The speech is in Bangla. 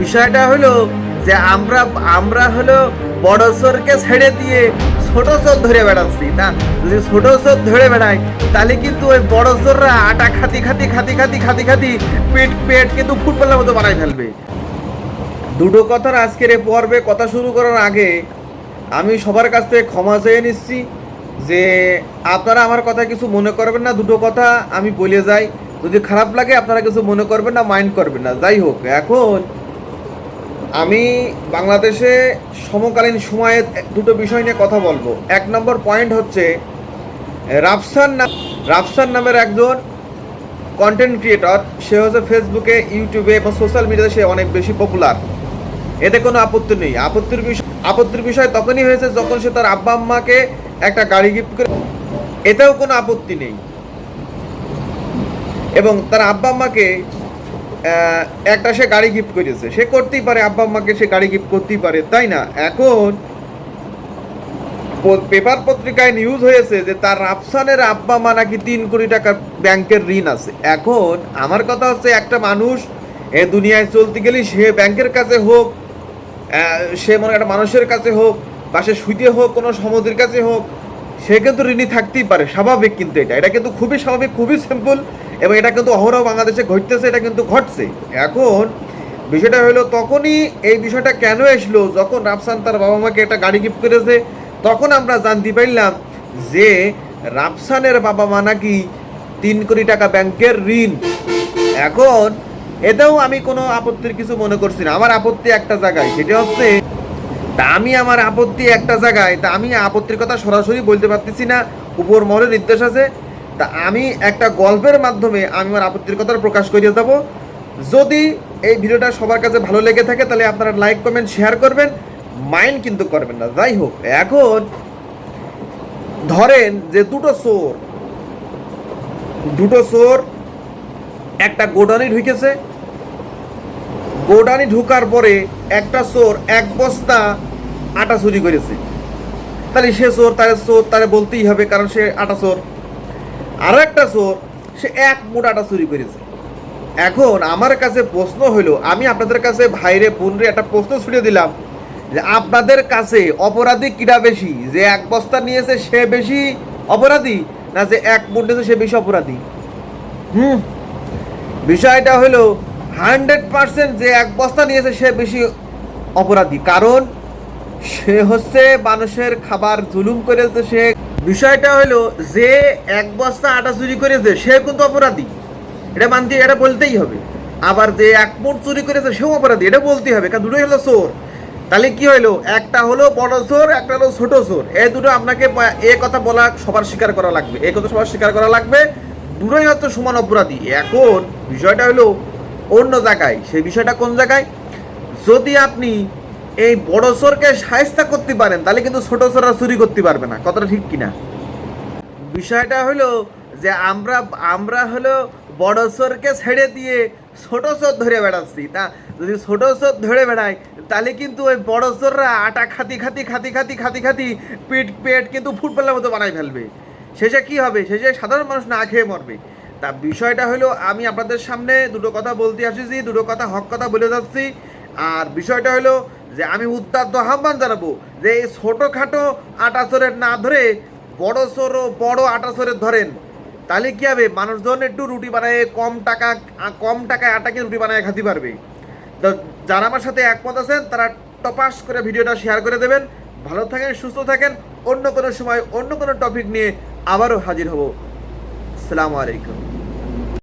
বিষয়টা হলো যে আমরা আমরা হলো বড় চোরকে ছেড়ে দিয়ে ছোট চোর ধরে বেড়াচ্ছি, না? যদি ছোট চোর ধরে বেড়াই তাহলে কিন্তু ওই বড় চোররা আটা খাতি খাতি খাতি খাতি খাতি খাতি পেট পেট কিন্তু ফুটবলের মতো বানাই ফেলবে। দুটো কথার আজকের এ পর্বে কথা শুরু করার আগে আমি সবার কাছ থেকে ক্ষমা চেয়ে নিচ্ছি যে আপনারা আমার কথা কিছু মনে করবেন না, দুটো কথা আমি বলে যাই। যদি খারাপ লাগে আপনারা কিছু মনে করবেন না মাইন্ড করবেন না। যাই হোক, এখন আমি বাংলাদেশে সমকালীন সময়ে দুটো বিষয় নিয়ে কথা বলব। এক নম্বর পয়েন্ট হচ্ছে, রাফসান নাম, রাফসান নামের একজন কন্টেন্ট ক্রিয়েটর সে হচ্ছে ফেসবুকে ইউটিউবে এবং সোশ্যাল মিডিয়াতে সে অনেক বেশি পপুলার এতে কোনো আপত্তি নেই। আপত্তির বিষয় আপত্তির বিষয় তখনই হয়েছে যখন সে তার আব্বা আম্মাকে একটা গাড়ি গিফট করে এতেও কোনো আপত্তি নেই। এবং তার আব্বা আম্মাকে একটা সে গাড়ি গিফট করেছে। সে করতেই পারে, আব্বা আম্মাকে সে গাড়ি গিফট করতেই পারে, তাই না? এখন পেপার পত্রিকায় নিউজ হয়েছে যে তার রাফসানের আব্বা মা নাকি তিন কোটি টাকা ব্যাংকের ঋণ আছে। এখন আমার কথা হচ্ছে একটা মানুষ এ দুনিয়ায় চলতে গেলে সে ব্যাংকের কাছে হোক সে মনে একটা মানুষের কাছে হোক, বা সে শুইতে হোক, কোনো সমুদ্রের কাছে হোক, সে কিন্তু ঋণী থাকতেই পারে। স্বাভাবিক কিন্তু এটা। এটা কিন্তু খুবই স্বাভাবিক, খুবই সিম্পল এবং এটা কিন্তু অহরহ বাংলাদেশে ঘটতেছে, এটা কিন্তু ঘটছে। এখন বিষয়টা হলো, তখনই এই বিষয়টা কেন এসলো? যখন রাফসান তার বাবা মাকে একটা গাড়ি গিফট করেছে, তখন আমরা জানতে পারলাম যে রাফসানের বাবা মা নাকি তিন কোটি টাকা ব্যাংকের ঋণ। এখন এতেও আমি কোনো আপত্তির কিছু মনে করছি না। আমার আপত্তি একটা জায়গায়, সেটা হচ্ছে, তা আমি আমার আপত্তি একটা জায়গায়, তা আমি আপত্তির কথা সরাসরি বলতে পারতেছি না। উপর মহলের নির্দেশ আছে তা আমি একটা গল্পের মাধ্যমে আমি আমার আপত্তির কথা প্রকাশ করিয়ে যাব যদি এই ভিডিওটা সবার কাছে ভালো লেগে থাকে, তাহলে আপনারা লাইক কমেন্ট শেয়ার করবেন। মাইন্ড কিন্তু করবেন না। যাই হোক, এখন ধরেন যে দুটো চোর দুটো চোর, একটা গোডানি ঢুকেছে। গোডানি ঢুকার পরে একটা চোর এক বস্তা আটা চুরি করেছে। তাহলে সে চোর তার চোর তারে বলতেই হবে, কারণ সে আটা চোর। আরও একটা চোর, সে এক মুঠ আটা চুরি করেছে। এখন আমার কাছে প্রশ্ন হলো আমি আপনাদের কাছে ভাইরে বোনরে একটা প্রশ্ন ছুড়ে দিলাম যে আপনাদের কাছে অপরাধী কিটা বেশি? যে এক বস্তা নিয়েছে সে বেশি অপরাধী, না যে এক মুঠ নিয়েছে সে বেশি অপরাধী? হুম। বিষয়টা হলো হান্ড্রেড পার্সেন্ট যে এক বস্তা নিয়েছে সে বেশি অপরাধী। কারণ সে হচ্ছে মানুষের খাবার জুলুম করেছে সে বিষয়টা হলো যে এক বস্তা আটা চুরি করেছে, সে কিন্তু অপরাধী। এটা মানতে, এটা বলতেই হবে। আবার যে এক মুঠ চুরি করেছে, সেও অপরাধী। এটা বলতেই হবে, কারণ দুটোই হলো চোর। তাহলে কি হলো? একটা হলো বড় চোর, একটা হলো ছোট চোর। এই দুটো আপনাকে এ কথা বলা সবার স্বীকার করা লাগবে। এ কথা সবার স্বীকার করা লাগবে। দুটোই হচ্ছে সমান অপরাধী। এখন বিষয়টা হলো অন্য জায়গায়। সেই বিষয়টা কোন জায়গায়? যদি আপনি এই বড় চোরকে সায়স্তা করতে পারেন, তাহলে কিন্তু ছোট চোররা চুরি করতে পারবে না। কথাটা ঠিক কিনা? বিষয়টা হলো যে আমরা আমরা হলো বড় চোরকে ছেড়ে দিয়ে ছোট চোর ধরে বেড়াচ্ছি। তা যদি ছোট চোর ধরে বেড়ায়, তাহলে কিন্তু ওই বড় চোররা আটা খাতি খাতি খাতি খাতি খাতি খাতি পেট পেট কিন্তু ফুটবলের মতো বানাই ফেলবে। শেষে কি হবে? শেষে সাধারণ মানুষ না খেয়ে মরবে। তা বিষয়টা হলো, আমি আপনাদের সামনে দুটো কথা বলতে আসিছি, দুটো কথা হক কথা বলে যাচ্ছি। আর বিষয়টা হলো যে আমি উদ্দাত্ত আহ্বান জানাব, যে এই ছোটোখাটো আটা চোরের না ধরে বড় সরো, বড় আটা সরের ধরেন, তাহলে কী হবে? মানুষজন একটু রুটি বানায় কম টাকা, কম টাকায় আটাকে রুটি বানায় খাতে পারবে। তো যারা আমার সাথে একমত আছেন, তারা টপাস করে ভিডিওটা শেয়ার করে দেবেন। ভালো থাকেন, সুস্থ থাকেন। অন্য কোনো সময় অন্য কোনো টপিক নিয়ে আবারও হাজির হব। আসসালামু আলাইকুম।